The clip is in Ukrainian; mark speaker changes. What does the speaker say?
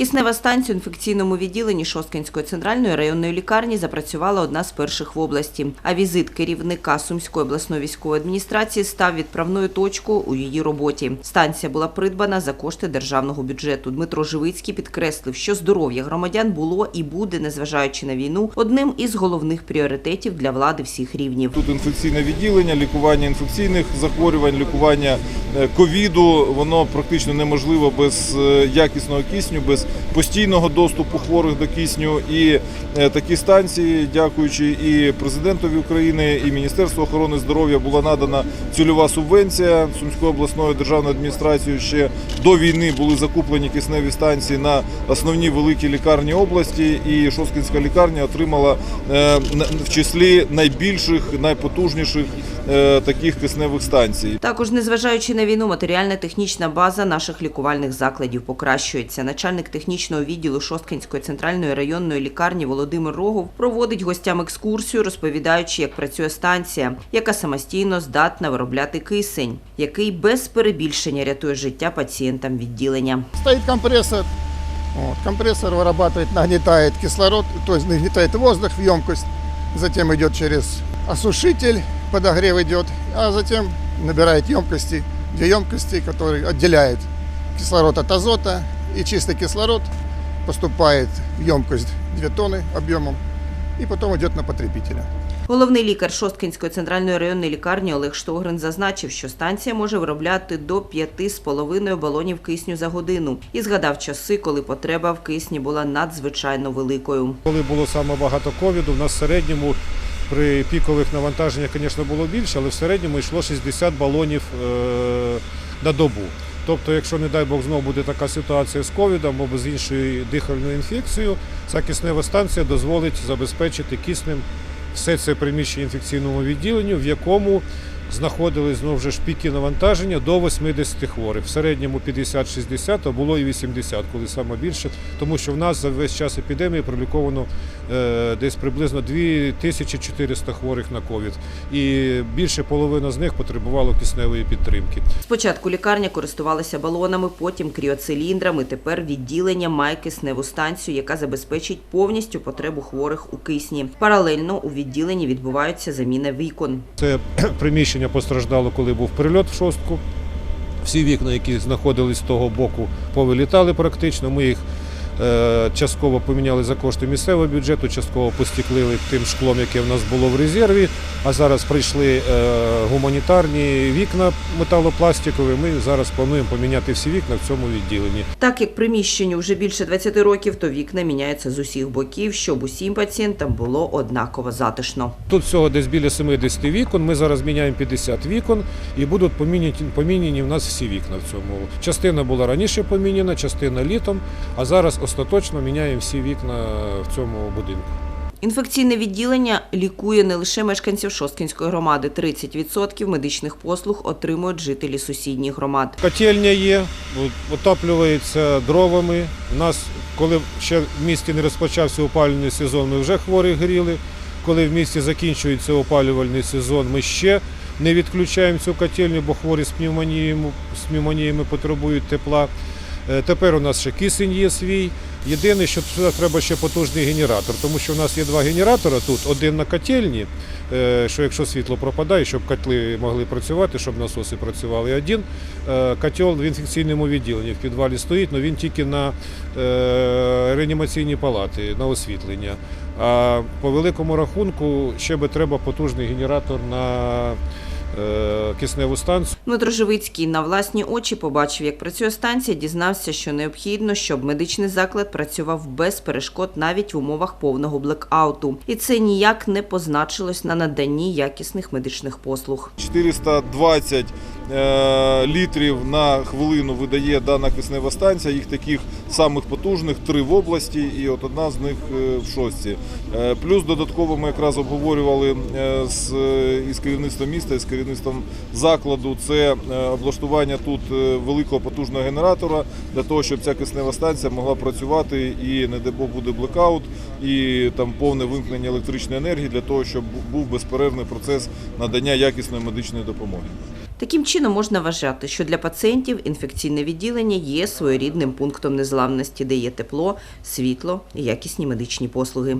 Speaker 1: Киснева станція у інфекційному відділенні Шосткинської центральної районної лікарні запрацювала одна з перших в області. А візит керівника Сумської обласної військової адміністрації став відправною точкою у її роботі. Станція була придбана за кошти державного бюджету. Дмитро Живицький підкреслив, що здоров'я громадян було і буде, незважаючи на війну, одним із головних пріоритетів для влади всіх рівнів.
Speaker 2: Тут інфекційне відділення, лікування інфекційних захворювань, лікування е, ковіду. Воно практично неможливо без е, якісного кисню, без постійного доступу хворих до кисню. І е, такі станції, дякуючи і президентові України, і Міністерству охорони здоров'я, була надана цільова субвенція Сумською обласною державною адміністрацією. Ще до війни були закуплені кисневі станції на основні великі лікарні області. І Шосткинська лікарня отримала е, в числі найбільших, найпотужніших е, таких кисневих станцій.
Speaker 1: Також, незважаючи на війну, матеріально-технічна база наших лікувальних закладів покращується. Начальник технічного відділу Шосткинської центральної районної лікарні Володимир Рогов проводить гостям екскурсію, розповідаючи, як працює станція, яка самостійно здатна виробляти кисень, який без перебільшення рятує життя пацієнтам відділення.
Speaker 3: Стоит компрессор. Вот, компрессор вырабатывает, нагнетает кислород, то есть нагнетает воздух в емкость. Затем идет через осушитель, подогрев идет, а затем набирает емкости, две емкости, которые отделяют кислород от азота. И чистый кислород поступает в емкость 2 тонны объемом и потом идет на потребителя.
Speaker 1: Головний лікар Шосткинської центральної районної лікарні Олег Штогрин зазначив, що станція може виробляти до 5,5 балонів кисню за годину і згадав часи, коли потреба в кисні була надзвичайно великою.
Speaker 4: Коли було саме багато ковіду, в нас в середньому при пікових навантаженнях, звісно, було більше, але в середньому йшло 60 балонів е, на добу. Тобто, якщо, не дай Бог, знову буде така ситуація з ковідом або з іншою дихальною інфекцією, ця киснева станція дозволить забезпечити киснем все це приміщення інфекційному відділенню, в якому знаходились знову ж піки навантаження до 80 хворих. В середньому 50-60, а було і 80, коли саме більше, тому що в нас за весь час епідемії проліковано е, десь приблизно 2400 хворих на ковід. І більше половина з них потребувало кисневої підтримки.
Speaker 1: Спочатку лікарня користувалася балонами, потім кріоциліндрами. Тепер відділення має кисневу станцію, яка забезпечить повністю потребу хворих у кисні. Паралельно у відділенні відбуваються заміни вікон.
Speaker 4: Це приміщення постраждало, коли був прильот в шостку. Всі вікна, які знаходились з того боку, повилітали практично. Ми їх е, частково поміняли за кошти місцевого бюджету, частково постіклили тим шклом, яке в нас було в резерві. А зараз прийшли е, гуманітарні вікна металопластикові. Ми зараз плануємо поміняти всі вікна в цьому відділенні.
Speaker 1: Так як приміщенню вже більше 20 років, то вікна міняються з усіх боків, щоб усім пацієнтам було однаково затишно.
Speaker 4: Тут всього десь біля 70 вікон. Ми зараз міняємо 50 вікон і будуть поміняні, поміняні в нас всі вікна в цьому. Частина була раніше поміняна, частина літом, а зараз остаточно міняємо всі вікна в цьому будинку.
Speaker 1: Інфекційне відділення лікує не лише мешканців Шосткінської громади. 30% медичних послуг отримують жителі сусідніх громад.
Speaker 4: Котельня є, от- отоплюється дровами. У нас, коли ще в місті не розпочався опалювальний сезон, ми вже хворих гріли. Коли в місті закінчується опалювальний сезон, ми ще не відключаємо цю котельню, бо хворі з пневмоніями, з пневмоніями потребують тепла. Е, Тепер у нас ще кисень є свій. Єдине, що сюди треба ще потужний генератор, тому що у нас є два генератори тут, один на котельні, е, що якщо світло пропадає, щоб котли могли працювати, щоб насоси працювали. Один е, котел в інфекційному відділенні в підвалі стоїть, але він тільки на е, реанімаційні палати, на освітлення. А по великому рахунку ще би треба потужний генератор на кисневу станцію.
Speaker 1: Дмитро Живицький на власні очі побачив, як працює станція, дізнався, що необхідно, щоб медичний заклад працював без перешкод навіть в умовах повного блекауту. І це ніяк не позначилось на наданні якісних медичних послуг.
Speaker 2: 420 е, літрів на хвилину видає дана киснева станція. Їх таких самих потужних три в області, і от одна з них е, в шостці. Е, Плюс додатково ми якраз обговорювали е, з е, із керівництвом міста, з керівництвом закладу. Це е, облаштування тут е, великого потужного генератора для того, щоб ця киснева станція могла працювати і не Бог буде блекаут, і там повне вимкнення електричної енергії для того, щоб був безперервний процес надання якісної медичної допомоги.
Speaker 1: Таким чином можна вважати, що для пацієнтів інфекційне відділення є своєрідним пунктом незламності, де є тепло, світло і якісні медичні послуги.